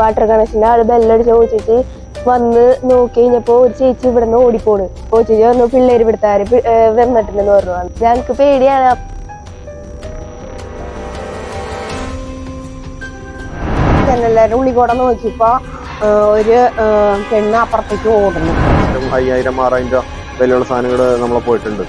Water കണക്ഷന്റെ ആൾ ബെല്ലടിച്ച് ചോദിച്ചിട്ട് വന്ന് നോക്കി കഴിഞ്ഞപ്പോൾ ഒരു ചേച്ചി ഇവിടെ നിന്ന് ഓടിപ്പോണ്. ചേച്ചി പറഞ്ഞു പിള്ളേർ ഇവിടുത്താര് പി- വന്നിട്ടുണ്ടെന്ന് പറഞ്ഞു. ഞങ്ങൾക്ക് പേടിയാണ്. ജനലിന്റെ ഉള്ളി കൂടെ നോക്കിയപ്പോ ഒരു പെണ്ണ് അപ്പുറത്തേക്ക് ഓടുന്നു. അയ്യായിരം ആറായിരം രൂപ വിലയുള്ള സാധനങ്ങൾ നമ്മളെ പോയിട്ടുണ്ട്.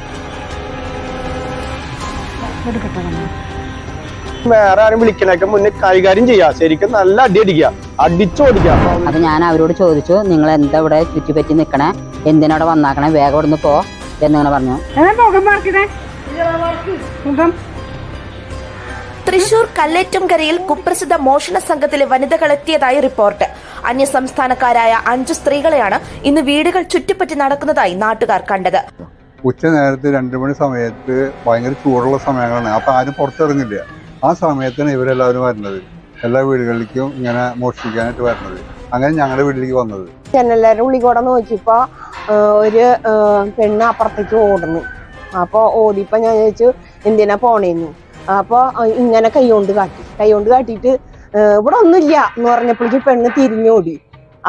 വേറെ ആരും വിളിക്കണേക്ക് മുന്നേ കൈകാര്യം ചെയ്യാ. ശരിക്കും നല്ല അടി അടിക്കുക അടിച്ചോടിക്കുക അപ്പൊ ഞാൻ അവരോട് ചോദിച്ചു നിങ്ങൾ എന്താ ഇവിടെ ചുറ്റിപ്പറ്റി നിൽക്കണേ എന്തിനാ അവിടെ വന്നാക്കണേ? വേഗം ഇവിടുന്ന് പോ. എന്നിങ്ങനെ പറഞ്ഞു. തൃശൂർ കല്ലേറ്റുംകരയിൽ കുപ്രസിദ്ധ മോഷണ സംഘത്തിലെ വനിതകൾ എത്തിയതായി റിപ്പോർട്ട് അന്യസംസ്ഥാനക്കാരായ അഞ്ചു സ്ത്രീകളെയാണ് ഇന്ന് വീടുകൾ ചുറ്റിപ്പറ്റി നടക്കുന്നതായി നാട്ടുകാർ കണ്ടത്. ഉച്ച നേരത്തെ രണ്ടു മണി സമയത്ത് ഭയങ്കര ചൂടുള്ള സമയങ്ങളാണ്. അപ്പൊ ആരും പുറത്തിറങ്ങില്ല. ആ സമയത്താണ് ഇവരെല്ലാവരും വരുന്നത്. എല്ലാ വീടുകളിലേക്കും ഇങ്ങനെ മോഷ്ടിക്കാനായിട്ട് വരുന്നത്. അങ്ങനെ ഞങ്ങളുടെ വീട്ടിലേക്ക് വന്നത്. ചെന്നെല്ലാരും ഉള്ളിൽ കൂടെ നോക്കിയപ്പോ ഒരു പെണ്ണ് അപ്പുറത്തേക്ക് ഓടുന്നു. അപ്പൊ ഓടിപ്പോ ഞാൻ ചോദിച്ചു എന്തിനാ പോണേന്നു? അപ്പൊ ഇങ്ങനെ കൈ കൊണ്ട് കാട്ടി. കൈ കൊണ്ട് കാട്ടിയിട്ട് ഇവിടെ ഒന്നുമില്ല എന്ന് പറഞ്ഞപ്പോഴേക്ക് പെണ്ണ് തിരിഞ്ഞോടി.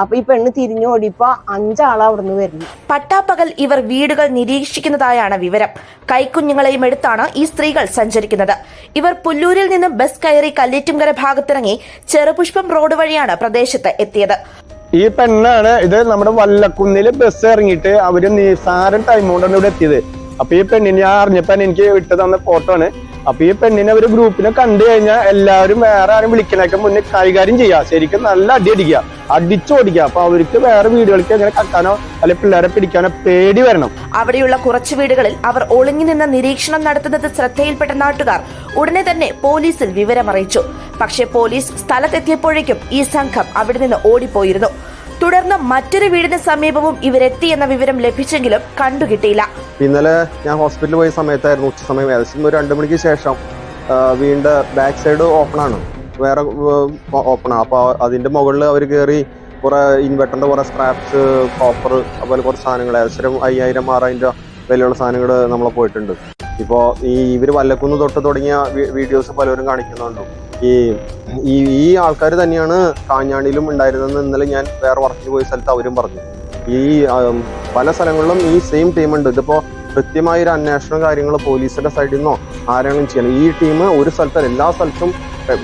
അപ്പൊ ഈ പെണ്ണ് തിരിഞ്ഞോടിയപ്പോ അഞ്ചാളാ അവിടുന്ന് വരുന്നു. പട്ടാപ്പകൽ ഇവർ വീടുകൾ നിരീക്ഷിക്കുന്നതായാണ് വിവരം. കൈക്കുഞ്ഞുങ്ങളെയും എടുത്താണ് ഈ സ്ത്രീകൾ സഞ്ചരിക്കുന്നത്. ഇവർ പുല്ലൂരിൽ നിന്നും ബസ് കയറി കല്ലേറ്റുംകര ഭാഗത്തിറങ്ങി ചെറുപുഷ്പം റോഡ് വഴിയാണ് പ്രദേശത്ത് എത്തിയത്. ഈ പെണ്ണാണ് ഇത് നമ്മുടെ വല്ലക്കുന്നിൽ ബസ് ഇറങ്ങിയിട്ട് അവർ നിസാര ടൈം കൊണ്ടാണ് ഇവിടെ എത്തിയത്. അപ്പൊ ഈ പെണ്ണിനെ ഞാൻ അറിഞ്ഞപ്പോ എനിക്ക് ഇട്ട് തന്ന ഫോട്ടോ ആണ്. അപ്പൊ ഈ പെണ്ണിനെ അവർ ഗ്രൂപ്പിനെ കണ്ടു കഴിഞ്ഞാൽ എല്ലാവരും വേറെ ആരും വിളിക്കണേക്ക് മുന്നേ കൈകാര്യം ചെയ്യാ. ശരിക്കും നല്ല അടി അടിക്കുക അടിച്ചോടിക്കുക അപ്പൊ അവർക്ക് വേറെ വീടുകൾക്ക് അങ്ങനെ കത്താനോ അല്ലെ പിള്ളേരെ പിടിക്കാനോ പേടി വരണം. അവിടെയുള്ള കുറച്ച് വീടുകളിൽ അവർ ഒളിഞ്ഞു നിന്ന് നിരീക്ഷണം നടത്തുന്നത് ശ്രദ്ധയിൽപ്പെട്ട നാട്ടുകാർ ഉടനെ തന്നെ പോലീസിൽ വിവരമറിയിച്ചു. പക്ഷേ പോലീസ് സ്ഥലത്തെത്തിയപ്പോഴേക്കും ഈ സംഘം അവിടെ നിന്ന് ഓടിപ്പോയിരുന്നു. തുടർന്ന് മറ്റൊരു വീടിന് സമീപവും ഇവരെത്തി എന്ന വിവരം ലഭിച്ചെങ്കിലും കണ്ടുകിട്ടിയില്ല. ഇന്നലെ ഞാൻ ഹോസ്പിറ്റലിൽ പോയ സമയത്തായിരുന്നു ഉച്ച സമയം. ഏകദേശം ഒരു രണ്ട് മണിക്ക് ശേഷം വീടിന്റെ ബാക്ക് സൈഡ് ഓപ്പൺ ആണ്. വേറെ ഓപ്പൺ ആണ് അപ്പൊ അതിന്റെ മുകളിൽ അവർ കയറി കുറെ ഇൻവെർട്ടറിന്റെ കുറെ സ്ക്രാപ്സ് കോപ്പർ അതുപോലെ കുറച്ച് സാധനങ്ങൾ ഏകദേശം അയ്യായിരം ആറായിരം രൂപ വിലയുള്ള സാധനങ്ങൾ നമ്മളെ പോയിട്ടുണ്ട്. ഇപ്പോ ഈ ഇവർ വല്ലക്കുന്ന് തൊട്ട് തുടങ്ങിയ വീഡിയോസ് പലരും കാണിക്കുന്നുണ്ട്. ഈ ഈ ഈ ആൾക്കാർ തന്നെയാണ് കാഞ്ഞാണിയിലും ഉണ്ടായിരുന്നതെന്ന് ഇന്നലെ ഞാൻ വേറെ വർക്കിന് പോയ സ്ഥലത്ത് അവരും പറഞ്ഞു. ഈ പല സ്ഥലങ്ങളിലും ഈ സെയിം ടീമുണ്ട് ഉണ്ട്. ഇതിപ്പോ കൃത്യമായ ഒരു അന്വേഷണം കാര്യങ്ങൾ പോലീസിന്റെ സൈഡിൽ നിന്നോ ആരാണെങ്കിലും ചെയ്യണം. ഈ ടീം ഒരു സ്ഥലത്തല്ല എല്ലാ സ്ഥലത്തും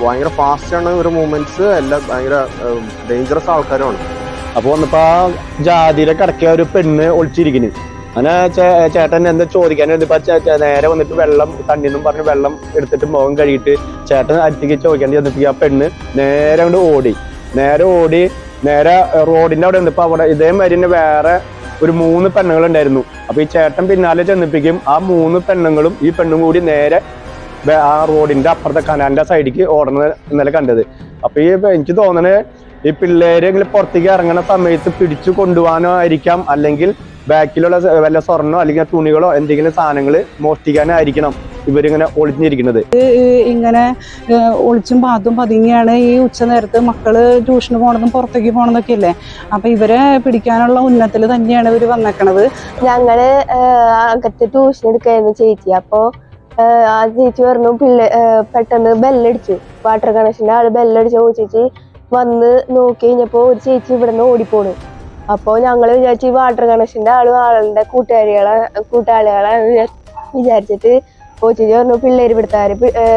ഭയങ്കര ഫാസ്റ്റാണ് ഒരു മൂവ്മെന്റ്സ് എല്ലാം ഭയങ്കര ഡേഞ്ചറസ് ആൾക്കാരുമാണ് അപ്പോൾ വന്നപ്പോ ആ ജാതിയിലെ കിടക്കിയ ഒരു പെണ്ണ് ഒളിച്ചിരിക്കുന്നു അങ്ങനെ ചേട്ടൻ എന്താ ചോദിക്കാൻ ഇതിപ്പോ ചേ- ചേ- നേരെ വന്നിട്ട് വെള്ളം തണ്ണിന്നും പറഞ്ഞ് വെള്ളം എടുത്തിട്ട് മുഖം കഴുകിയിട്ട് ചേട്ടൻ അടുത്തേക്ക് ചോദിക്കാൻ ചെന്നിട്ട് ആ പെണ്ണ് നേരെ അങ്ങോട്ട് ഓടി. നേരെ ഓടി നേരെ റോഡിന്റെ അവിടെ വന്നപ്പോ അവിടെ ഇതേമാതിരി തന്നെ വേറെ ഒരു മൂന്ന് പെണ്ണുങ്ങൾ ഉണ്ടായിരുന്നു. അപ്പൊ ഈ ചേട്ടൻ പിന്നാലെ ചെന്നിപ്പിക്കും. ആ മൂന്ന് പെണ്ണുങ്ങളും ഈ പെണ്ണും കൂടി നേരെ ആ റോഡിന്റെ അപ്പുറത്തെ കനാലിന്റെ സൈഡിലേക്ക് ഓടുന്നത് ഇന്നലെ കണ്ടത്. അപ്പൊ ഈ എനിക്ക് തോന്നണേ ഈ പിള്ളേരെങ്കിലും പുറത്തേക്ക് ഇറങ്ങുന്ന സമയത്ത് പിടിച്ചു കൊണ്ടുപോകാനോ ആയിരിക്കാം. അല്ലെങ്കിൽ ബാക്കിലുള്ള വല്ല സ്വർണോ അല്ലെങ്കിൽ തുണികളോ എന്തെങ്കിലും സാധനങ്ങൾ മോഷ്ടിക്കാനായിരിക്കണം ഇവരിങ്ങനെ ഒളിഞ്ഞിരിക്കുന്നത്. ഇങ്ങനെ ഒളിച്ചും പാത്തും പതുങ്ങിയാണ് ഈ ഉച്ച നേരത്ത് മക്കൾ ട്യൂഷന് പോണതും പുറത്തേക്ക് പോണതൊക്കെ അല്ലേ അപ്പൊ ഇവരെ പിടിക്കാനുള്ള ഉന്നത്തിൽ തന്നെയാണ് ഇവർ വന്നേക്കണത്. ഞങ്ങൾ അകത്ത് ട്യൂഷൻ എടുക്കായിരുന്നു ചേച്ചി. അപ്പൊ ആ, ചേച്ചി പറഞ്ഞു പിള്ളേ പെട്ടെന്ന് ബെല്ലടിച്ചു. വാട്ടർ കണക്ഷന്റെ ആൾ ബെല്ലടിച്ചു ചേച്ചി വന്ന് നോക്കി കഴിഞ്ഞപ്പോ ഒരു ചേച്ചി ഇവിടെ നിന്ന് ഓടിപ്പോണ്. അപ്പൊ ഞങ്ങൾ വിചാരിച്ചു ഈ വാട്ടർ കണക്ഷന്റെ ആളും ആളുടെ കൂട്ടുകാരികളെ കൂട്ടാളികളെ വിചാ- വിചാരിച്ചിട്ട് കോച്ചേച്ചി പറഞ്ഞു പിള്ളേര് പിടുത്താര്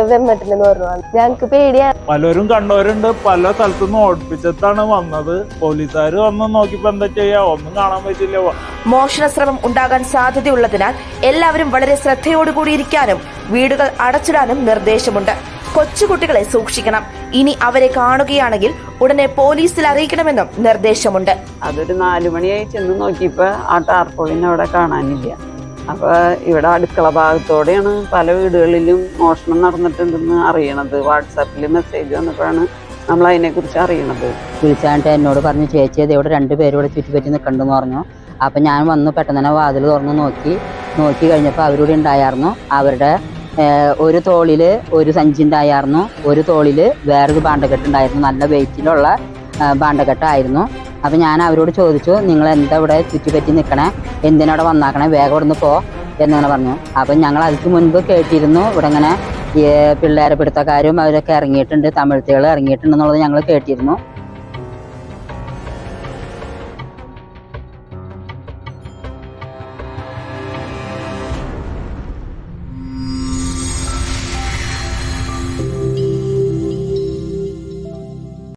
വെമ്മട്ടുണ്ടെന്ന് പറഞ്ഞു. ഞങ്ങക്ക് പേടിയാണ് പലരും കണ്ടവരുണ്ട്. പല സ്ഥലത്തുനിന്ന് ഓടിപ്പിച്ചിട്ടാണ് വന്നത്. പോലീസുകാർ വന്ന് നോക്കിപ്പോ എന്താ ചെയ്യാ? ഒന്നും കാണാൻ പറ്റില്ല. മോഷണ ശ്രമം ഉണ്ടാകാൻ സാധ്യതയുള്ളതിനാൽ എല്ലാവരും വളരെ ശ്രദ്ധയോടുകൂടി ഇരിക്കാനും വീടുകൾ അടച്ചിടാനും നിർദ്ദേശമുണ്ട്. കൊച്ചുകുട്ടികളെ സൂക്ഷിക്കണം. ഇനി അവരെ കാണുകയാണെങ്കിൽ ഉടനെ പോലീസിൽ അറിയിക്കണമെന്നും നിർദ്ദേശമുണ്ട്. അതൊരു നാലുമണിയായി ചെന്ന് നോക്കിയപ്പോ ആ ടാർപോളിനെ അവിടെ കാണാനില്ല. അപ്പൊ ഇവിടെ അടുക്കള ഭാഗത്തോടെയാണ് പല വീടുകളിലും മോഷണം നടന്നിട്ടുണ്ടെന്ന് അറിയണത്. വാട്സാപ്പിൽ മെസ്സേജ് വന്നപ്പോഴാണ് നമ്മൾ അതിനെക്കുറിച്ച് അറിയണത്. വിളിച്ചാണ്ട് എന്നോട് പറഞ്ഞു ചേച്ചി അത് ഇവിടെ രണ്ടുപേരും ഇവിടെ ചുറ്റിപ്പറ്റി നിൽക്കണ്ടെന്ന് പറഞ്ഞു. അപ്പം ഞാൻ വന്ന് പെട്ടെന്ന് തന്നെ വാതിൽ തുറന്ന് നോക്കി. നോക്കി കഴിഞ്ഞപ്പോൾ അവരോട് ഉണ്ടായിരുന്നു അവരുടെ ഒരു തോളിൽ ഒരു സഞ്ചി ഉണ്ടായിരുന്നു ഒരു തോളിൽ വേറൊരു ബാണ്ടക്കെട്ട് ഉണ്ടായിരുന്നു നല്ല വെയിറ്റിലുള്ള ബാണ്ടക്കെട്ടായിരുന്നു അപ്പം ഞാൻ അവരോട് ചോദിച്ചു നിങ്ങൾ എന്താ ഇവിടെ ചുറ്റിപ്പറ്റി നിൽക്കണേ എന്തിനവിടെ വന്നാക്കണേ? വേഗം ഇവിടുന്ന് പോ. എന്നിങ്ങനെ പറഞ്ഞു. അപ്പം ഞങ്ങൾ അതിക്ക് മുൻപ് കേട്ടിരുന്നു. ഇവിടെ ഇങ്ങനെ പിള്ളേരെ പിടുത്തക്കാരും അവരൊക്കെ ഇറങ്ങിയിട്ടുണ്ട്. തമിഴ്ത്തികൾ ഇറങ്ങിയിട്ടുണ്ടെന്നുള്ളത് ഞങ്ങൾ കേട്ടിരുന്നു.